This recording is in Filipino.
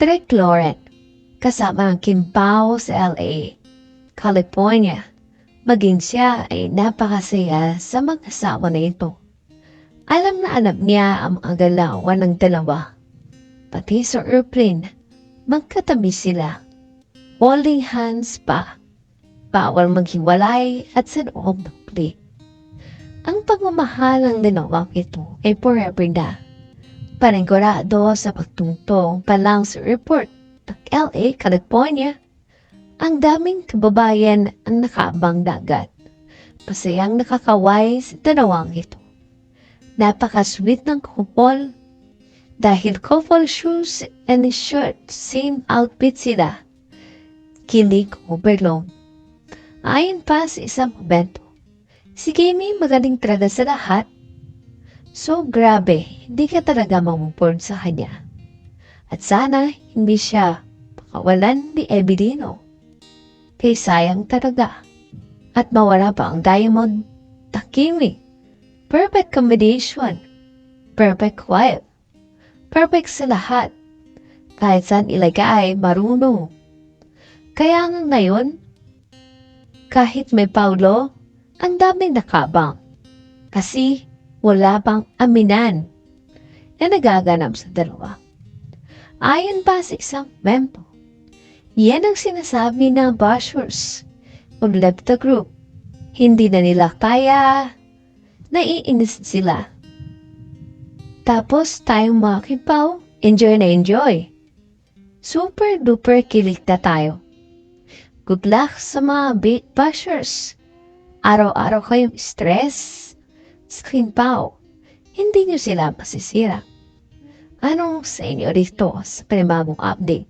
Trick Lauren, kasama ang Kim Pao sa LA, California. Maging siya ay napakasaya sa mag-asawa na ito. Alam na alam niya ang mga galawan ng dalawa. Pati sa airplane, magkatabi sila. Holding hands pa. Bawal maghiwalay at sa loob ng plane. Ang pagmamahal ng dalawang ito ay forever na. Panigurado sa pagtungtong pa lang sa airport ng LA, California. Ang daming kababayan ang nakaabang dagat. Masayang nakakaway sa dalawang ito. Napaka-sweet ng couple. Dahil couple shoes and shirt, same outfit sila. Kilig overload. Ayon pa sa isang momento, si Gamey magaling talaga sa lahat. So grabe, hindi ka talaga mamupord sa kanya. At sana hindi siya makawalan ni Evelino. Kay sayang talaga. At mawala pa ang diamond, takimi. Perfect combination. Perfect quiet. Perfect sa lahat. Kahit saan ilagay, marunong. Kaya nga ngayon, kahit may Paulo, ang daming nakabang. Kasi wala pang aminan na nagaganap sa dalawa. Ayon pa sa isang mempo, yan ang sinasabi ng bashers left the group. Hindi na nila kaya, naiinis sila. Tapos tayong mga kipaw, enjoy na enjoy. Super duper kilig na tayo. Good luck sa mga bait bashers. Araw-araw kayong stress. Screen pao. Hindi nyo sila masisira. Anong sa inyo rito sa panibagong update?